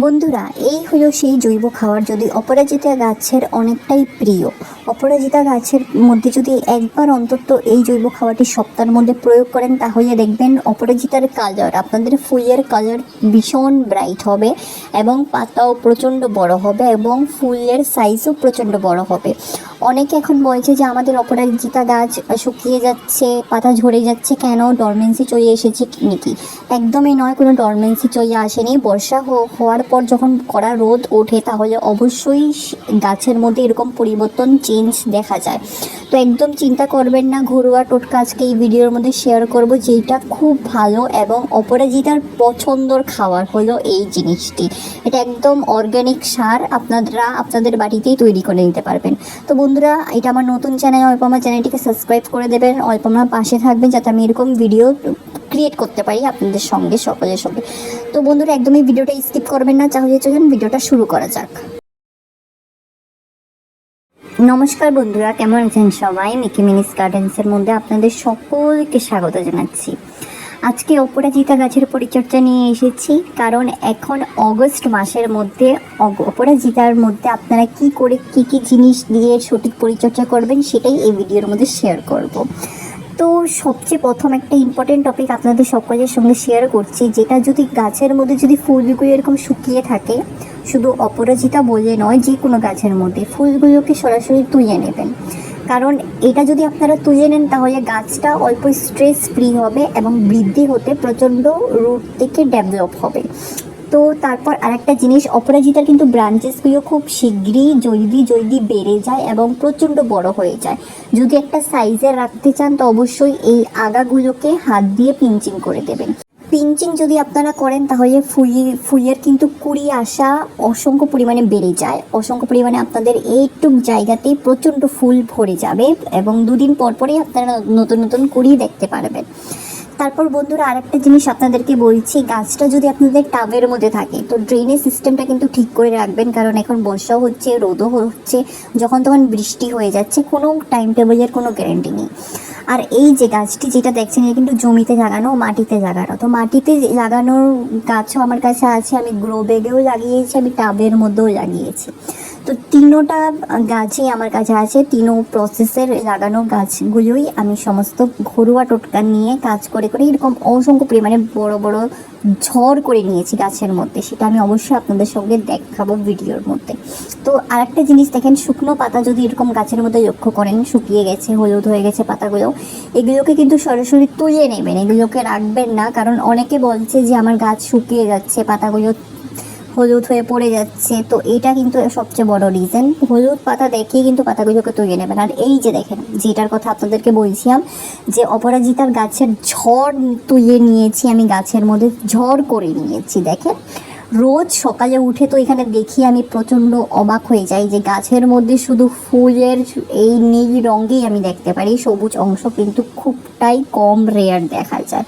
বন্ধুরা, এই হলো সেই জৈব খাবার। যদি অপরাজিতা গাছের অনেকটাই প্রিয়, অপরাজিতা গাছের মধ্যে যদি একবার অন্তত এই জৈব খাবারটি সপ্তাহের মধ্যে প্রয়োগ করেন, তাহলে দেখবেন অপরাজিতার কালার আপনাদের ফুলের কালার ভীষণ ব্রাইট হবে এবং পাতাও প্রচণ্ড বড় হবে এবং ফুলের সাইজও প্রচণ্ড বড় হবে। অনেকে এখন বলছে যে, আমাদের অপরাজিতা গাছ শুকিয়ে যাচ্ছে, পাতা ঝরে যাচ্ছে, কেন? ডরমেন্সি চলে এসেছে নাকি? একদমই নয়, কোনো ডরমেন্সি চলে আসেনি। বর্ষা হওয়ার পর যখন কড়া রোদ ওঠে, তাহলে অবশ্যই গাছের মধ্যে এরকম পরিবর্তন চেঞ্জ দেখা যায়। তো একদম চিন্তা করবেন না, ঘরোয়া টোটকা আজকে এই ভিডিওর মধ্যে শেয়ার করব যেটা খুব ভালো এবং অপরাজিতার পছন্দর খাবার হলো এই জিনিসটি। এটা একদম অর্গ্যানিক সার আপনারা আপনাদের বাড়িতেই তৈরি করে নিতে পারবেন। তো বন্ধুরা, এটা আমার নতুন চ্যানেল অল্পমা চ্যানেলটিকে সাবস্ক্রাইব করে দেবেন, অল্পমা পাশে থাকবেন, যাতে আমি এরকম ভিডিও ক্রিয়েট করতে পারি আপনাদের সঙ্গে, সকলের সঙ্গে। তো বন্ধুরা, একদমই ভিডিওটা স্কিপ করবেন না, তাহলে চলুন ভিডিওটা শুরু করা যাক। নমস্কার বন্ধুরা, কেমন আছেন সবাই? মিকি মিনিস গার্ডেন্সের মধ্যে আপনাদের সকলকে স্বাগত জানাচ্ছি। আজকে অপরাজিতা গাছের পরিচর্যা নিয়ে এসেছি, কারণ এখন অগস্ট মাসের মধ্যে অপরাজিতার মধ্যে আপনারা কি করে, কি কি জিনিস দিয়ে সঠিক পরিচর্যা করবেন, সেটাই এই ভিডিওর মধ্যে শেয়ার করব। তো সবচেয়ে প্রথম একটা ইম্পর্টেন্ট টপিক আপনাদের সকলের সঙ্গে শেয়ার করছি, যেটা যদি গাছের মধ্যে যদি ফুলগুলো এরকম শুকিয়ে থাকে, শুধু অপরাজিতা বলে নয়, যে কোনো গাছের মধ্যে, ফুলগুলোকে সরাসরি তুলে নেবেন। কারণ এটা যদি আপনারা তুলে নেন, তাহলে গাছটা অল্প স্ট্রেস ফ্রি হবে এবং বৃদ্ধি হতে প্রচণ্ড রুট থেকে ডেভেলপ হবে। তো তারপর আরেকটা জিনিস, অপরাজিতার কিন্তু ব্রাঞ্চেসগুলো খুব শীঘ্রই জলদি জলদি বেড়ে যায় এবং প্রচণ্ড বড় হয়ে যায়। যদি একটা সাইজে রাখতে চান, তো অবশ্যই এই আগাগুলোকে হাত দিয়ে পিঞ্চিং করে দেবেন। পিঞ্চিং যদি আপনারা করেন, তাহলে ফুলি, ফুলের কিন্তু কুড়ি আসা অসংখ্য পরিমাণে বেড়ে যায়। অসংখ্য পরিমাণে আপনাদের এইটুক জায়গাতেই প্রচণ্ড ফুল ভরে যাবে এবং দুদিন পর পরেই আপনারা নতুন নতুন কুড়ি দেখতে পারবেন। তারপর বন্ধুরা আরেকটা জিনিস আপনাদেরকে বলছি, গাছটা যদি আপনাদের টাবের মধ্যে থাকে, তো ড্রেনেজ সিস্টেমটা কিন্তু ঠিক করে রাখবেন, কারণ এখন বর্ষাও হচ্ছে, রোদও হচ্ছে, যখন তখন বৃষ্টি হয়ে যাচ্ছে, কোনো টাইম টেবিলের কোনো গ্যারেন্টি নেই। আর এই যে গাছটি যেটা দেখছেন, এটা কিন্তু জমিতে লাগানো মাটিতে লাগানো। তো মাটিতে লাগানোর গাছও আমার কাছে আছে, আমি গ্রো ব্যাগেও লাগিয়েছি, আমি টাবের মধ্যেও লাগিয়েছি। তো তিনোটা গাছই আমার কাছে আছে, তিনো প্রসেসের লাগানো গাছগুলোই আমি সমস্ত ঘরোয়া টোটকা নিয়ে কাজ করে করে এরকম অসংখ্য পরিমাণে বড় বড় ঝড় করে নিয়েছি গাছের মধ্যে, সেটা আমি অবশ্যই আপনাদের সঙ্গে দেখাবো ভিডিওর মধ্যে। তো আরেকটা জিনিস দেখেন, শুকনো পাতা যদি এরকম গাছের মধ্যে লক্ষ্য করেন, শুকিয়ে গেছে, হলুদ হয়ে গেছে পাতাগুলো, এগুলোকে কিন্তু সরাসরি তুলে নেবেন, এগুলোকে রাখবেন না, কারণ অনেকে বলছে যে আমার গাছ শুকিয়ে যাচ্ছে, পাতাগুলো হলুদ হয়ে পড়ে যাচ্ছে। তো এটা কিন্তু সবচেয়ে বড় রিজন হলুদ পাতা দেখেই কিন্তু পাতাগুলোকে তুলে নেবেন। আর এই যে দেখেন, যেটার কথা আপনাদেরকে বলছিলাম, যে অপরাজিতার গাছের ঝড় তুলে নিয়েছি আমি, গাছের মধ্যে ঝড় করে নিয়েছি, দেখেন। রোজ সকালে উঠে তো এখানে দেখি আমি প্রচণ্ড অবাক হয়ে যাই যে গাছের মধ্যে শুধু ফুলের এই নীল রঙেই আমি দেখতে পারি, সবুজ অংশ কিন্তু খুবটাই কম রেয়ার দেখা যায়।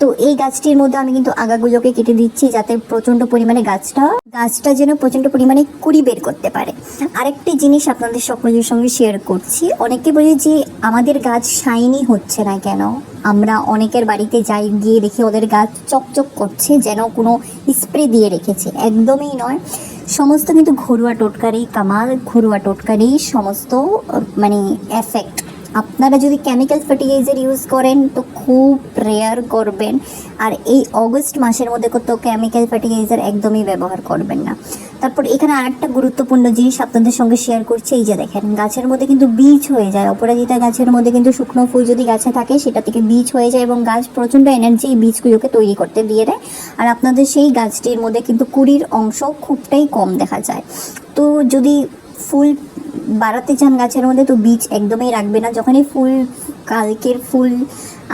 তো এই গাছটির মধ্যে আমি কিন্তু আগাগুলোকে কেটে দিচ্ছি যাতে প্রচণ্ড পরিমাণে গাছটা গাছটা যেন প্রচণ্ড পরিমাণে কুড়ি বের করতে পারে। আরেকটি জিনিস আপনাদের সকলের সঙ্গে শেয়ার করছি। অনেকে বলে যে আমাদের গাছ শাইনি হচ্ছে না কেন? আমরা অনেকের বাড়িতে যাই, গিয়ে দেখি ওদের গাছ চকচক করছে, যেন কোনো স্প্রে দিয়ে রেখেছে। একদমই নয়। সমস্ত কিন্তু ঘরোয়া টোটকারই কামাল, ঘরোয়া তো সমস্ত মানে এফেক্ট আপনারা যদি কেমিক্যাল ফার্টিলাইজার ইউজ করেন, তো খুব রেয়ার করবেন। আর এই অগস্ট মাসের মধ্যে তো কেমিক্যাল ফার্টিলাইজার একদমই ব্যবহার করবেন না। তারপর এখানে আরেকটা গুরুত্বপূর্ণ জিনিস আপনাদের সঙ্গে শেয়ার করছি, এই যে দেখেন, গাছের মধ্যে কিন্তু বীজ হয়ে যায়। অপরাজিতা গাছের মধ্যে কিন্তু শুকনো ফুল যদি গাছে থাকে, সেটা থেকে বীজ হয়ে যায় এবং গাছ প্রচণ্ড এনার্জি এই বীজগুলোকে তৈরি করতে দিয়ে দেয়। আর আপনাদের সেই গাছটির মধ্যে কিন্তু কুড়ির অংশ খুবটাই কম দেখা যায়। তো যদি ফুল বাড়াতে চান গাছের মধ্যে, তো বীজ একদমই রাখবে না। যখনই ফুল, কালকের ফুল,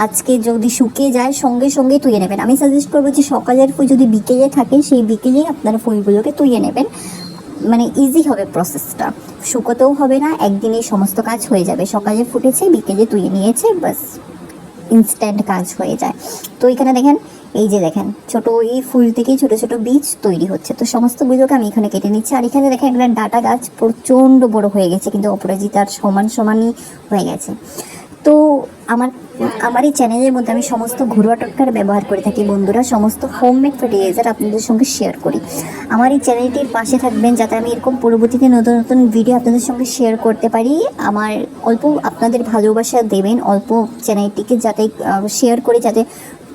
আজকে যদি শুকিয়ে যায়, সঙ্গে সঙ্গে তুলে নেবেন। আমি সাজেস্ট করব যে সকালের ফুল যদি বিকেলে থাকে, সেই বিকেলেই আপনারা ফুলগুলোকে তুলে নেবেন। মানে ইজি হবে প্রসেসটা শুকোতেও হবে না, একদিনেই সমস্ত কাজ হয়ে যাবে। সকালে ফুটেছে, বিকেলে তুলে নিয়েছে বাস ইনস্ট্যান্ট কাজ হয়ে যায়। তো এখানে দেখেন এই যে দেখেন, ছোট এই ফুল থেকেই ছোট ছোট বীজ তৈরি হচ্ছে। তো সমস্ত বীজকে আমি এখানে কেটে নিচ্ছি। আর এখানে দেখেন একটা ডাটা গাছ প্রচণ্ড বড় হয়ে গেছে, কিন্তু অপরাজিতার সমান সমানই হয়ে গেছে। তো আমার আমার এই চ্যানেলের মধ্যে আমি সমস্ত ঘরোয়া টোটকার ব্যবহার করে থাকি, বন্ধুরা। সমস্ত হোমমেড ফার্টিলাইজার আপনাদের সঙ্গে শেয়ার করি। আমার এই চ্যানেলটির পাশে থাকবেন যাতে আমি এরকম পরবর্তীতে নতুন নতুন ভিডিও আপনাদের সঙ্গে শেয়ার করতে পারি। আমার অল্প আপনাদের ভালোবাসা দেবেন, অল্প চ্যানেলটিকে যাতে শেয়ার করে যাতে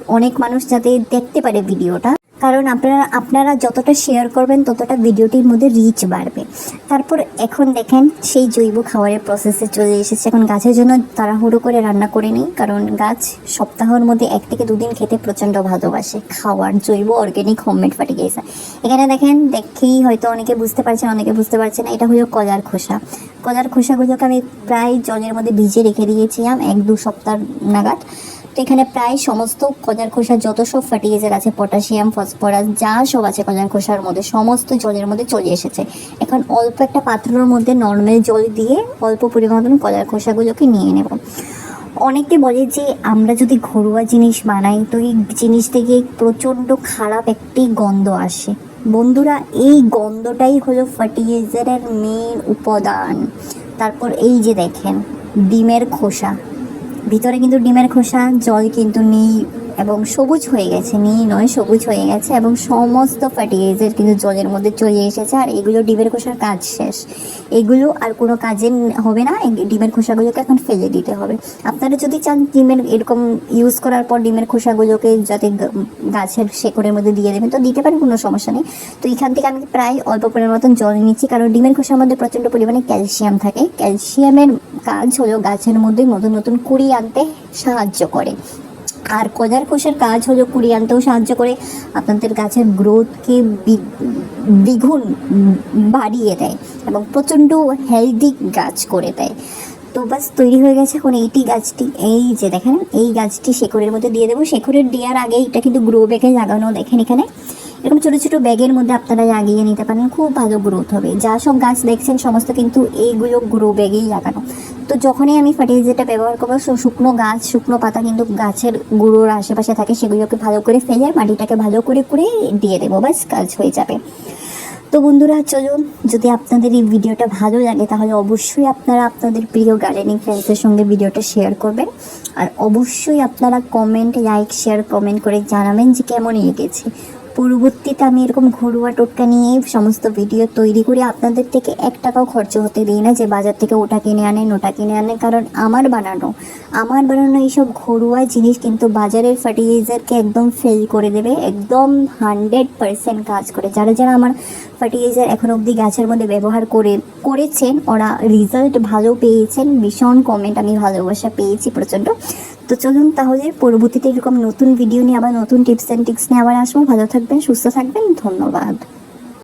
অনেক মানুষ যাতে দেখতে পারে ভিডিওটা। কারণ আপনারা আপনারা যতটা শেয়ার করবেন, ততটা ভিডিওটির মধ্যে রিচ বাড়বে। তারপর এখন দেখেন, সেই জৈব খাবারের প্রসেসে চলে এসেছে। এখন গাছের জন্য তাড়াহুড়ো করে রান্না করে নিই। কারণ গাছ সপ্তাহের মধ্যে এক থেকে দুদিন খেতে প্রচণ্ড ভালোবাসে। খাওয়ার জৈব অর্গ্যানিক হোমমেড ফার্টিলাইজার এখানে দেখেন, দেখেই হয়তো অনেকে বুঝতে পারছেন, অনেকে বুঝতে পারছেন এটা হলো কলার খোসা। কলার খোসাগুলোকে আমি প্রায় জলের মধ্যে ভিজে রেখে দিয়েছিলাম, এক দু সপ্তাহ নাগাদ। তো এখানে প্রায় সমস্ত কজার খোসার যত সব ফার্টিলাইজার আছে পটাশিয়াম ফসফরাস যা সব আছে কজার খোসার মধ্যে, সমস্ত জলের মধ্যে চলে এসেছে। এখন অল্প একটা পাত্রর মধ্যে নর্মাল জল দিয়ে অল্প পরিমাণ কজার খোসাগুলোকে নিয়ে নেব। অনেকে বলে যে, আমরা যদি ঘরোয়া জিনিস বানাই, তো এই জিনিস থেকে প্রচণ্ড খারাপ একটি গন্ধ আসে। বন্ধুরা, এই গন্ধটাই হলো ফার্টিলাইজারের মেন উপাদান। তারপর এই যে দেখেন, ডিমের খোসা। ভিতরে কিন্তু ডিমের খোসা জল কিন্তু নেই। এবং সবুজ হয়ে গেছে নীল নয় সবুজ হয়ে গেছে এবং সমস্ত ফার্টিলাইজার কিন্তু জলের মধ্যে চলে এসেছে আর এগুলো ডিমের খোসার কাজ শেষ। এগুলো আর কোনো কাজে হবে না ডিমের খোসাগুলোকে এখন ফেলে দিতে হবে। আপনারা যদি চান ডিমের এরকম ইউজ করার পর ডিমের খোসাগুলোকে যাতে গাছের শেকড়ের মধ্যে দিয়ে দেবেন, তো দিতে পারেন, কোনো সমস্যা নেই। তো এখান থেকে আমি প্রায় অল্প পরিমাণ মতন জল নিচ্ছি, কারণ ডিমের খোসার মধ্যে প্রচণ্ড পরিমাণে ক্যালসিয়াম থাকে। ক্যালসিয়ামের কাজ হলো গাছের মধ্যে নতুন নতুন কুড়ি আনতে সাহায্য করে। আর কজার কোষের কাজ হলো কুড়ি আনতেও সাহায্য করে আপনাদের গাছের গ্রোথকে দ্বিগুণ বাড়িয়ে দেয় এবং প্রচণ্ড হেলদি গাছ করে দেয়। তো বাস তৈরি হয়ে গেছে এখন এইটি গাছটি। এই যে দেখেন, এই গাছটি শেকড়ের মধ্যে দিয়ে দেবো। শেকড়ের দেওয়ার আগে এটা কিন্তু গ্রো ব্যাগে লাগানো, দেখেন এখানে। এরকম ছোটো ছোটো ব্যাগের মধ্যে আপনারা লাগিয়ে নিতে পারেন, খুব ভালো গ্রোথ হবে। যা সব গাছ দেখছেন, সমস্ত কিন্তু এইগুলো গ্রো ব্যাগেই লাগানো। তো যখনই আমি ফার্টিলাইজারটা ব্যবহার করব শুকনো গাছ, শুকনো পাতা কিন্তু গাছের গুঁড়োর আশেপাশে থাকে, সেগুলোকে ভালো করে ফেলে মাটিটাকে ভালো করে করে দিয়ে দেবো বাস কাজ হয়ে যাবে। তো বন্ধুরা, চলুন, যদি আপনাদের এই ভিডিওটা ভালো লাগে, তাহলে অবশ্যই আপনারা আপনাদের প্রিয় গার্ডেনিং ফ্রেন্ডসের সঙ্গে ভিডিওটা শেয়ার করবেন। আর অবশ্যই আপনারা কমেন্ট লাইক শেয়ার কমেন্ট করে জানাবেন যে কেমন লেগেছে। পরবর্তীতে আমি এরকম ঘরোয়া টোটকা নিয়ে সমস্ত ভিডিও তৈরি করে। আপনাদের থেকে এক টাকাও খরচ হতে দিই না যে বাজার থেকে ওটা কিনে আনেন ওটা কিনে আনেন কারণ আমার বানানো আমার বানানো এইসব ঘরোয়া জিনিস কিন্তু বাজারের ফার্টিলাইজারকে একদম ফেল করে দেবে। একদম হান্ড্রেড পার্সেন্ট কাজ করে। যারা যারা আমার ফার্টিলাইজার এখন অবধি গাছের মধ্যে ব্যবহার করে, করেছেন, ওরা রেজাল্ট ভালো পেয়েছেন। ভীষণ কমেন্ট আমি ভালোবাসা পেয়েছি প্রচণ্ড। তো চলুন তাহলে পরবর্তীতে এরকম নতুন ভিডিও নিয়ে আবার নতুন টিপস অ্যান্ড টিক্স নিয়ে আবার আসব। ভালো থাকবেন, সুস্থ থাকবেন, ধন্যবাদ।